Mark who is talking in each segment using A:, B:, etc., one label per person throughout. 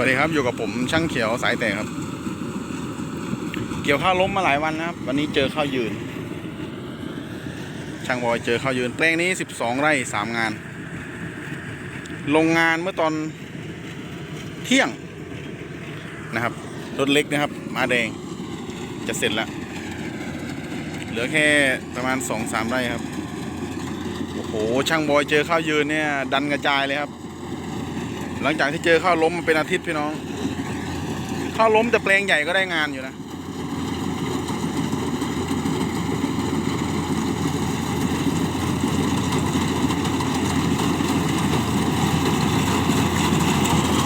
A: วัสดีครับอยู่กับผมช่างเขียวสายแต่ครับ เกี่ยวข้าวล้มมาหลายวันนะครับ วันนี้เจอข้าวยืน ช่างบอยเจอข้าวยืนแปลงนี้12ไร่สามงานลงงานเมื่อตอนเที่ยงนะครับรถเล็กนะครับ มาแดงจะเสร็จแล้ว เหลือแค่ประมาณ2-3ไร่ครับโอ้โหช่างบอยเจอข้าวยืนเนี่ย ดันกระจายเลยครับ หลังจากที่เจอข้าวล้มมาเป็นอาทิตย์พี่น้อง ข้าวล้มแต่แปลงใหญ่ก็ได้งานอยู่นะ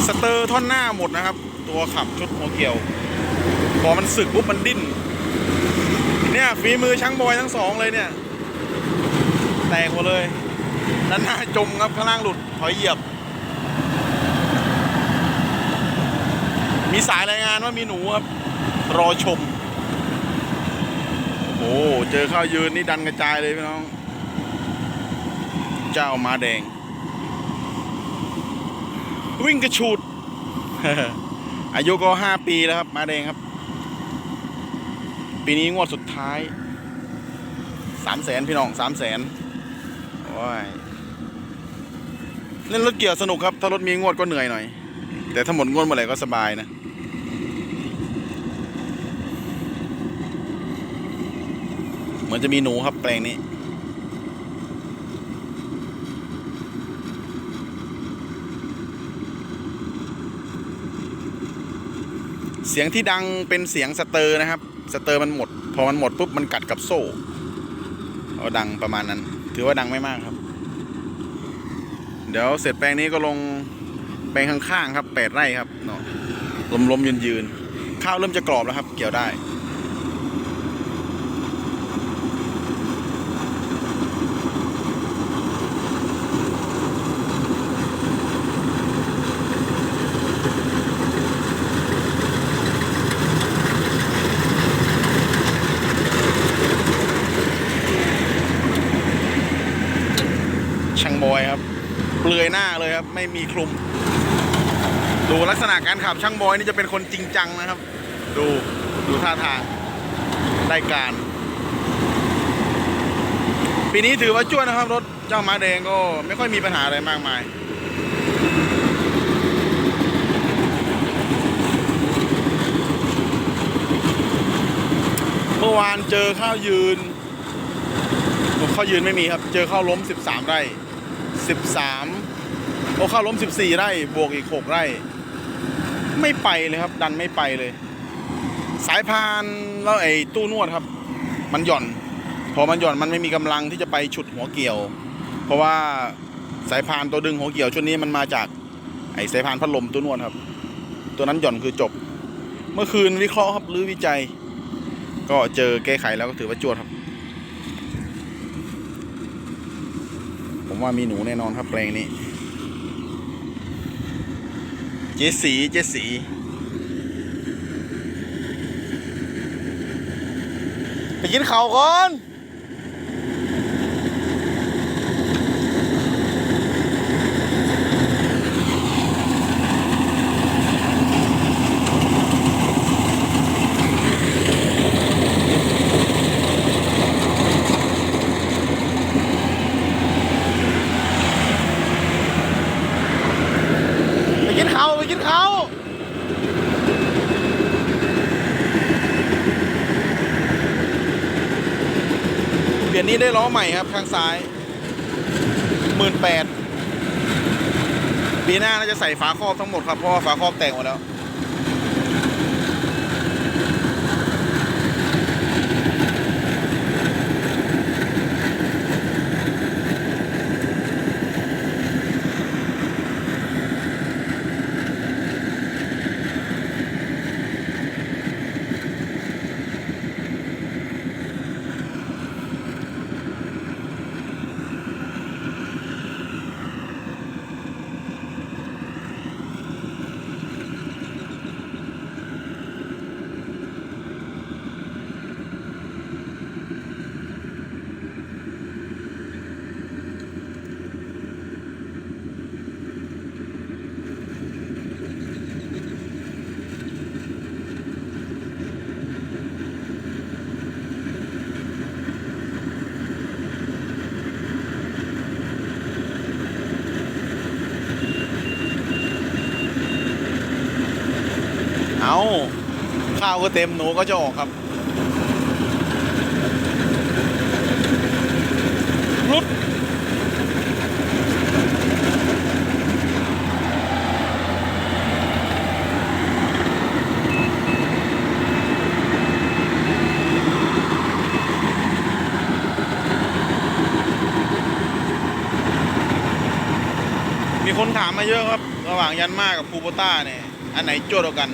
A: สเตอร์ท่อนหน้าหมดนะครับ ตัวขับชุดหัวเกี่ยว พอมันสึกปุ๊บมันดิ้นเนี่ยฝีมือช่างบอยทั้งสองเลยเนี่ย แตกหมดเลยด้านหน้าจมครับข้างล่างหลุดถอยเหยียบ มีสายรายงานว่ามีหนูครับ รอชม โอ้โหเจอข้าวยืนนี่ดันกระจายเลยพี่น้อง เจ้ามาแดง วิ่งกระชูด อายุก็ห้าปีแล้วครับ มาแดงครับ ปีนี้งวดสุดท้ายสามแสนพี่น้องสามแสนโอ้ยเล่นรถเกี่ยวสนุกครับ ถ้ารถมีงวดก็เหนื่อยหน่อย แต่ถ้าหมดงวดเมื่อไหร่ก็สบายนะ เห มือนจะมีหนูครับแปลงนี้ เสียงที่ดังเป็นเสียงสเตอร์นะครับ สเตอร์มันหมด พอมันหมดปุ๊บมันกัดกับโซ่เอาดังประมาณนั้น ถือว่าดังไม่มากครับ เดี๋ยวเสร็จแปลงนี้ก็ลงแปลงข้างๆครับแปดไร่ครับเนาะลมๆยืนๆข้าวเริ่มจะกรอบแล้วครับ เกี่ยวได้ ช่างบอยครับเปลือยหน้าเลยครับ ไม่มีคลุม ดูลักษณะการขับช่างบอยนี่จะเป็นคนจริงจังนะครับ ดูดูท่าทางได้การ ปีนี้ถือว่าจ้วนนะครับ รถเจ้าม้าแดงก็ไม่ค่อยมีปัญหาอะไรมากมายเมื่อวานเจอข้าวยืนข้าวยืนไม่มีครับ เจอข้าวล้ม 13 ไร่ 13โอ้ข้าวล้ม 14 ไร่ บวกอีก 6 ไร่ ไม่ไปเลยครับ ดันไม่ไปเลย สายพานแล้วไอ้ตู้นวดครับ มันหย่อน พอมันหย่อนมันไม่มีกำลังที่จะไปฉุดหัวเกี่ยว เพราะว่าสายพานตัวดึงหัวเกี่ยวชุดนี้มันมาจากไอ้สายพานพัดลมตู้นวดครับ ตัวนั้นหย่อนคือจบ เมื่อคืนวิเคราะห์ครับหรือวิจัย ก็เจอแก้ไขแล้วก็ถือว่าจวดครับ ผมว่ามีหนูแน่นอนครับแปลงนี้ เจสีเจสีไปกินเข่าก่อน ไปกินข้าวไปกินข้าว เปลี่ยนนี้ได้ล้อใหม่ครับข้างซ้ายหมื่นแปดปีหน้าน่าจะใส่ฝาครอบทั้งหมดครับเพราะว่าฝาครอบแตกหมดแล้ว ข้าวก็เต็มหนูก็จะออกครับรุดมีคนถามมาเยอะครับ ระหว่างยันมากกับคูโบต้าเนี่ย อันไหนโจดกว่ากัน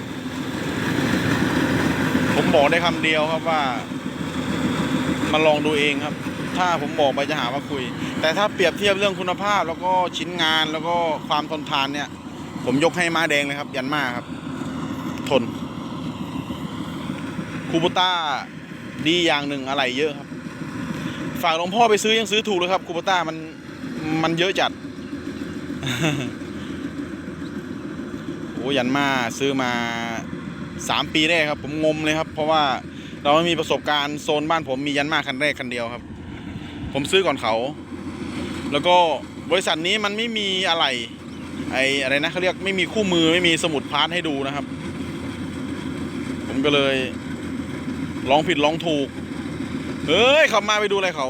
A: ผมบอกได้คำเดียวครับว่า มาลองดูเองครับ ถ้าผมบอกไปจะหาว่าคุย แต่ถ้าเปรียบเทียบเรื่องคุณภาพ แล้วก็ชิ้นงานแล้วก็ความทนทานเนี่ย ผมยกให้ม้าแดงเลยครับ ยันมาครับ ทนคูโบต้าดีอย่างหนึ่งอะไรเยอะครับ ฝากหลวงพ่อไปซื้อยังซื้อถูกเลยครับคูโบต้ามันมันเยอะจัดโอ้ยันมาซื้อมา สามปีแรกครับผมงมเลยครับ เพราะว่าเราไม่มีประสบการณ์โซนบ้านผมมียันมาคันแรกคันเดียวครับ ผมซื้อก่อนเขา แล้วก็บริษัทนี้มันไม่มีอะไรไออะไรนะเขาเรียกไม่มีคู่มือไม่มีสมุดพาร์ทให้ดูนะครับ ผมก็เลยลองผิดลองถูก เฮ้ยขับมาไปดูอะไรเขา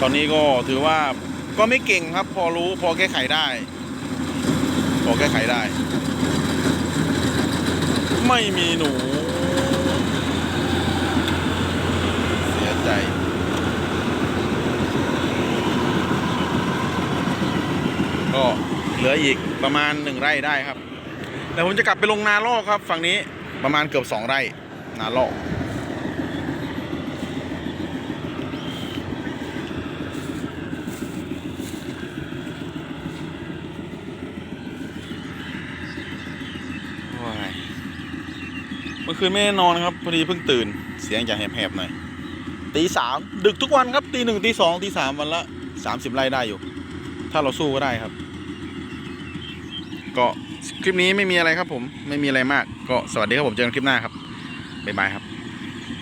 A: ตอนนี้ก็ถือว่า ก็ไม่เก่งครับ พอรู้พอแก้ไขได้ พอแก้ไขได้ ไม่มีหนู เสียใจก็เหลืออีกประมาณหนึ่งไร่ได้ครับแต่ผมจะกลับไปลงนาลอกครับ ฝั่งนี้ประมาณเกือบสองไร่นาลอก มื่อคืนไม่ได้นอนครับพอดีเพิ่งตื่น เสียงจะแหบๆหน่อยตีสามดึกทุกวันครับตีหนึ่งตีสองตีสามวันละสามสิบไร่ได้อยู่ ถ้าเราสู้ก็ได้ครับ ก็คลิปนี้ไม่มีอะไรครับผมไม่มีอะไรมาก ก็สวัสดีครับผมเจอกันคลิปหน้าครับบ๊ายบายครับ